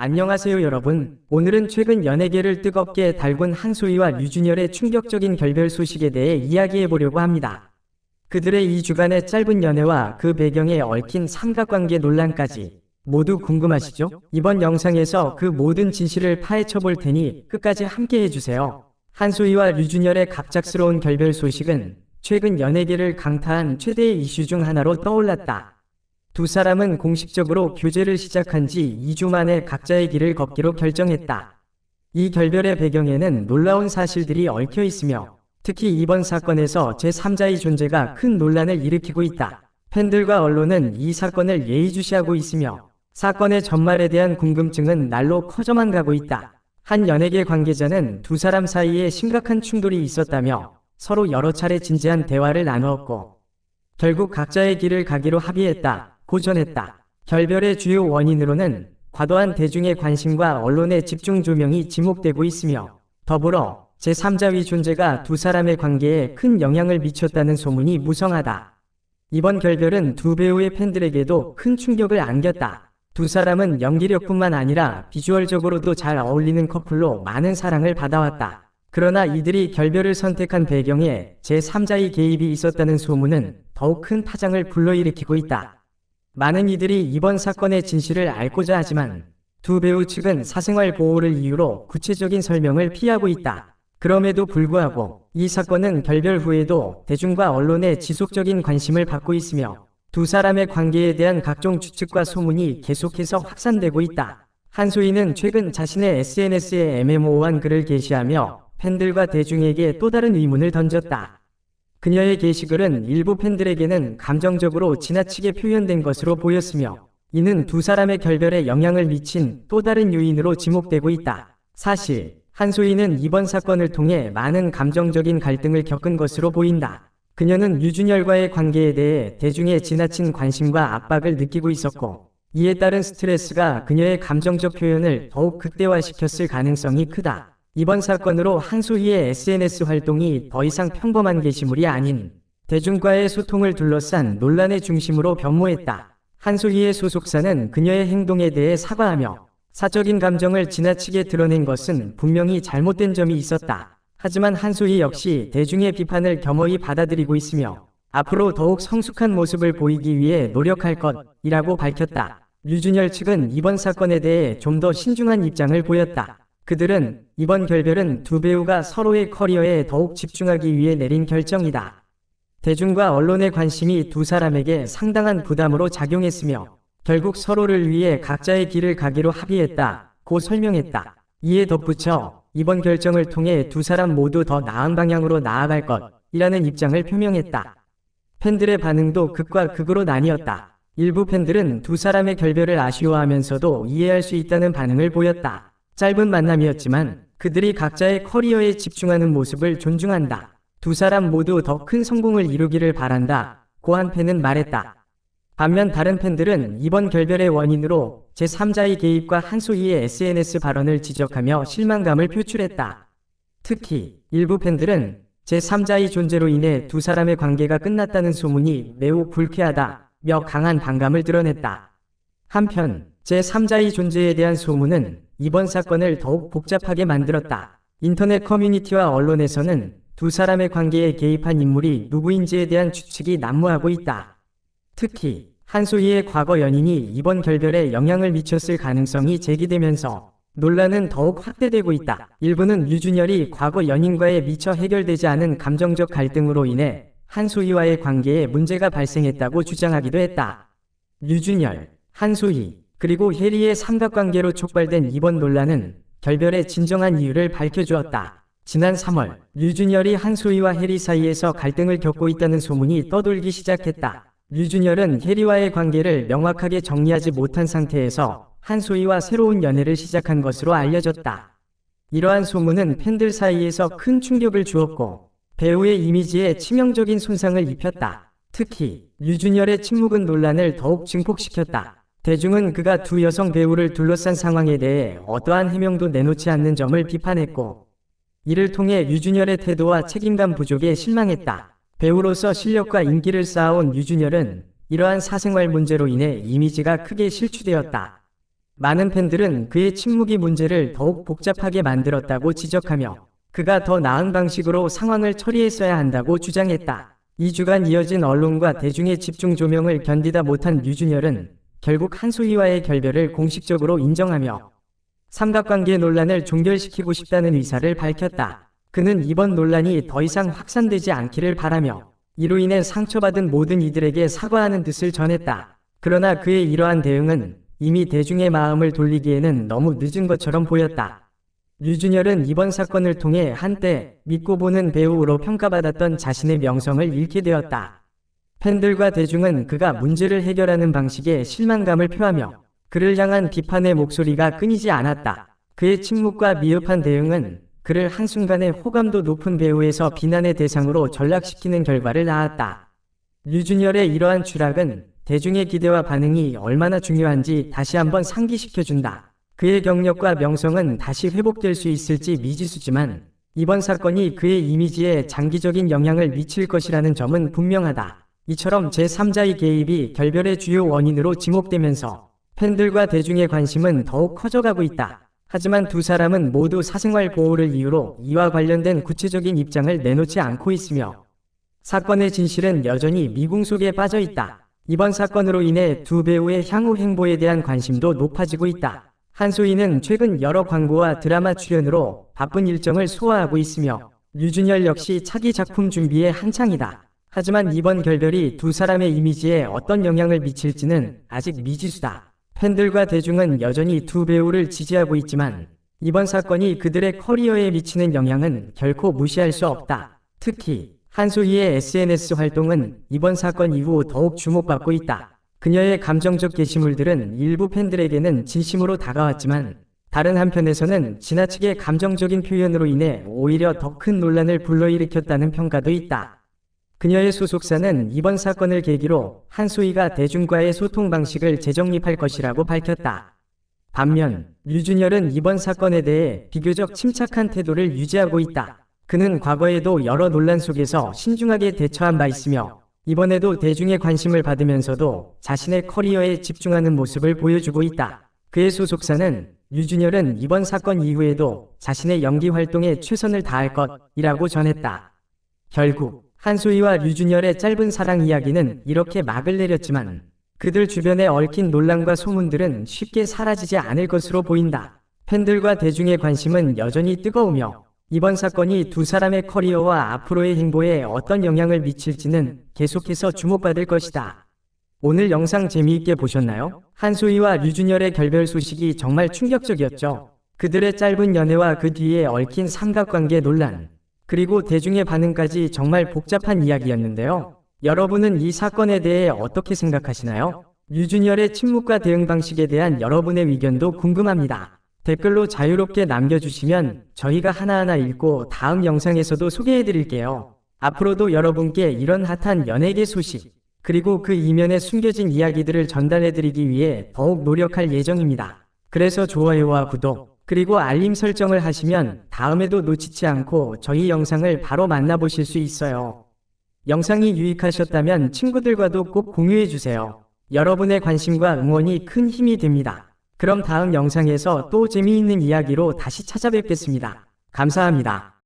안녕하세요 여러분. 오늘은 최근 연예계를 뜨겁게 달군 한소희와 류준열의 충격적인 결별 소식에 대해 이야기해 보려고 합니다. 그들의 2주간의 짧은 연애와 그 배경에 얽힌 삼각관계 논란까지 모두 궁금하시죠? 이번 영상에서 그 모든 진실을 파헤쳐 볼 테니 끝까지 함께 해주세요. 한소희와 류준열의 갑작스러운 결별 소식은 최근 연예계를 강타한 최대의 이슈 중 하나로 떠올랐다. 두 사람은 공식적으로 교제를 시작한 지 2주 만에 각자의 길을 걷기로 결정했다. 이 결별의 배경에는 놀라운 사실들이 얽혀 있으며 특히 이번 사건에서 제3자의 존재가 큰 논란을 일으키고 있다. 팬들과 언론은 이 사건을 예의주시하고 있으며 사건의 전말에 대한 궁금증은 날로 커져만 가고 있다. 한 연예계 관계자는 두 사람 사이에 심각한 충돌이 있었다며 서로 여러 차례 진지한 대화를 나누었고 결국 각자의 길을 가기로 합의했다. 고전했다. 결별의 주요 원인으로는 과도한 대중의 관심과 언론의 집중 조명이 지목되고 있으며 더불어 제3자의 존재가 두 사람의 관계에 큰 영향을 미쳤다는 소문이 무성하다. 이번 결별은 두 배우의 팬들에게도 큰 충격을 안겼다. 두 사람은 연기력뿐만 아니라 비주얼적으로도 잘 어울리는 커플로 많은 사랑을 받아왔다. 그러나 이들이 결별을 선택한 배경에 제3자의 개입이 있었다는 소문은 더욱 큰 파장을 불러일으키고 있다. 많은 이들이 이번 사건의 진실을 알고자 하지만 두 배우 측은 사생활 보호를 이유로 구체적인 설명을 피하고 있다. 그럼에도 불구하고 이 사건은 결별 후에도 대중과 언론의 지속적인 관심을 받고 있으며 두 사람의 관계에 대한 각종 추측과 소문이 계속해서 확산되고 있다. 한소희는 최근 자신의 SNS에 애매모호한 글을 게시하며 팬들과 대중에게 또 다른 의문을 던졌다. 그녀의 게시글은 일부 팬들에게는 감정적으로 지나치게 표현된 것으로 보였으며 이는 두 사람의 결별에 영향을 미친 또 다른 요인으로 지목되고 있다. 사실 한소희는 이번 사건을 통해 많은 감정적인 갈등을 겪은 것으로 보인다. 그녀는 유준열과의 관계에 대해 대중의 지나친 관심과 압박을 느끼고 있었고 이에 따른 스트레스가 그녀의 감정적 표현을 더욱 극대화시켰을 가능성이 크다. 이번 사건으로 한소희의 SNS 활동이 더 이상 평범한 게시물이 아닌 대중과의 소통을 둘러싼 논란의 중심으로 변모했다. 한소희의 소속사는 그녀의 행동에 대해 사과하며 사적인 감정을 지나치게 드러낸 것은 분명히 잘못된 점이 있었다. 하지만 한소희 역시 대중의 비판을 겸허히 받아들이고 있으며 앞으로 더욱 성숙한 모습을 보이기 위해 노력할 것이라고 밝혔다. 류준열 측은 이번 사건에 대해 좀 더 신중한 입장을 보였다. 그들은 이번 결별은 두 배우가 서로의 커리어에 더욱 집중하기 위해 내린 결정이다. 대중과 언론의 관심이 두 사람에게 상당한 부담으로 작용했으며 결국 서로를 위해 각자의 길을 가기로 합의했다. 고 설명했다. 이에 덧붙여 이번 결정을 통해 두 사람 모두 더 나은 방향으로 나아갈 것이라는 입장을 표명했다. 팬들의 반응도 극과 극으로 나뉘었다. 일부 팬들은 두 사람의 결별을 아쉬워하면서도 이해할 수 있다는 반응을 보였다. 짧은 만남이었지만 그들이 각자의 커리어에 집중하는 모습을 존중한다. 두 사람 모두 더 큰 성공을 이루기를 바란다. 고 한 팬은 말했다. 반면 다른 팬들은 이번 결별의 원인으로 제3자의 개입과 한소희의 SNS 발언을 지적하며 실망감을 표출했다. 특히 일부 팬들은 제3자의 존재로 인해 두 사람의 관계가 끝났다는 소문이 매우 불쾌하다며 강한 반감을 드러냈다. 한편 제3자의 존재에 대한 소문은 이번 사건을 더욱 복잡하게 만들었다. 인터넷 커뮤니티와 언론에서는 두 사람의 관계에 개입한 인물이 누구인지에 대한 추측이 난무하고 있다. 특히 한소희의 과거 연인이 이번 결별에 영향을 미쳤을 가능성이 제기되면서 논란은 더욱 확대되고 있다. 일부는 유준열이 과거 연인과의 미처 해결되지 않은 감정적 갈등으로 인해 한소희와의 관계에 문제가 발생했다고 주장하기도 했다. 유준열, 한소희, 그리고 해리의 삼각관계로 촉발된 이번 논란은 결별의 진정한 이유를 밝혀주었다. 지난 3월 류준열이 한소희와 해리 사이에서 갈등을 겪고 있다는 소문이 떠돌기 시작했다. 류준열은 해리와의 관계를 명확하게 정리하지 못한 상태에서 한소희와 새로운 연애를 시작한 것으로 알려졌다. 이러한 소문은 팬들 사이에서 큰 충격을 주었고 배우의 이미지에 치명적인 손상을 입혔다. 특히 류준열의 침묵은 논란을 더욱 증폭시켰다. 대중은 그가 두 여성 배우를 둘러싼 상황에 대해 어떠한 해명도 내놓지 않는 점을 비판했고 이를 통해 유준열의 태도와 책임감 부족에 실망했다. 배우로서 실력과 인기를 쌓아온 유준열은 이러한 사생활 문제로 인해 이미지가 크게 실추되었다. 많은 팬들은 그의 침묵이 문제를 더욱 복잡하게 만들었다고 지적하며 그가 더 나은 방식으로 상황을 처리했어야 한다고 주장했다. 2주간 이어진 언론과 대중의 집중 조명을 견디다 못한 류준열은 결국 한소희와의 결별을 공식적으로 인정하며 삼각관계 논란을 종결시키고 싶다는 의사를 밝혔다. 그는 이번 논란이 더 이상 확산되지 않기를 바라며 이로 인해 상처받은 모든 이들에게 사과하는 뜻을 전했다. 그러나 그의 이러한 대응은 이미 대중의 마음을 돌리기에는 너무 늦은 것처럼 보였다. 류준열은 이번 사건을 통해 한때 믿고 보는 배우로 평가받았던 자신의 명성을 잃게 되었다. 팬들과 대중은 그가 문제를 해결하는 방식에 실망감을 표하며 그를 향한 비판의 목소리가 끊이지 않았다. 그의 침묵과 미흡한 대응은 그를 한순간에 호감도 높은 배우에서 비난의 대상으로 전락시키는 결과를 낳았다. 류준열의 이러한 추락은 대중의 기대와 반응이 얼마나 중요한지 다시 한번 상기시켜준다. 그의 경력과 명성은 다시 회복될 수 있을지 미지수지만 이번 사건이 그의 이미지에 장기적인 영향을 미칠 것이라는 점은 분명하다. 이처럼 제3자의 개입이 결별의 주요 원인으로 지목되면서 팬들과 대중의 관심은 더욱 커져가고 있다. 하지만 두 사람은 모두 사생활 보호를 이유로 이와 관련된 구체적인 입장을 내놓지 않고 있으며 사건의 진실은 여전히 미궁 속에 빠져 있다. 이번 사건으로 인해 두 배우의 향후 행보에 대한 관심도 높아지고 있다. 한소희는 최근 여러 광고와 드라마 출연으로 바쁜 일정을 소화하고 있으며 류준열 역시 차기 작품 준비에 한창이다. 하지만 이번 결별이 두 사람의 이미지에 어떤 영향을 미칠지는 아직 미지수다. 팬들과 대중은 여전히 두 배우를 지지하고 있지만 이번 사건이 그들의 커리어에 미치는 영향은 결코 무시할 수 없다. 특히 한소희의 SNS 활동은 이번 사건 이후 더욱 주목받고 있다. 그녀의 감정적 게시물들은 일부 팬들에게는 진심으로 다가왔지만 다른 한편에서는 지나치게 감정적인 표현으로 인해 오히려 더 큰 논란을 불러일으켰다는 평가도 있다. 그녀의 소속사는 이번 사건을 계기로 한소희가 대중과의 소통 방식을 재정립할 것이라고 밝혔다. 반면 류준열은 이번 사건에 대해 비교적 침착한 태도를 유지하고 있다. 그는 과거에도 여러 논란 속에서 신중하게 대처한 바 있으며 이번에도 대중의 관심을 받으면서도 자신의 커리어에 집중하는 모습을 보여주고 있다. 그의 소속사는 류준열은 이번 사건 이후에도 자신의 연기 활동에 최선을 다할 것이라고 전했다. 결국 한소희와 류준열의 짧은 사랑 이야기는 이렇게 막을 내렸지만 그들 주변에 얽힌 논란과 소문들은 쉽게 사라지지 않을 것으로 보인다. 팬들과 대중의 관심은 여전히 뜨거우며 이번 사건이 두 사람의 커리어와 앞으로의 행보에 어떤 영향을 미칠지는 계속해서 주목받을 것이다. 오늘 영상 재미있게 보셨나요? 한소희와 류준열의 결별 소식이 정말 충격적이었죠. 그들의 짧은 연애와 그 뒤에 얽힌 삼각관계 논란, 그리고 대중의 반응까지 정말 복잡한 이야기였는데요. 여러분은 이 사건에 대해 어떻게 생각하시나요? 류준열의 침묵과 대응 방식에 대한 여러분의 의견도 궁금합니다. 댓글로 자유롭게 남겨주시면 저희가 하나하나 읽고 다음 영상에서도 소개해드릴게요. 앞으로도 여러분께 이런 핫한 연예계 소식, 그리고 그 이면에 숨겨진 이야기들을 전달해드리기 위해 더욱 노력할 예정입니다. 그래서 좋아요와 구독, 그리고 알림 설정을 하시면 다음에도 놓치지 않고 저희 영상을 바로 만나보실 수 있어요. 영상이 유익하셨다면 친구들과도 꼭 공유해주세요. 여러분의 관심과 응원이 큰 힘이 됩니다. 그럼 다음 영상에서 또 재미있는 이야기로 다시 찾아뵙겠습니다. 감사합니다.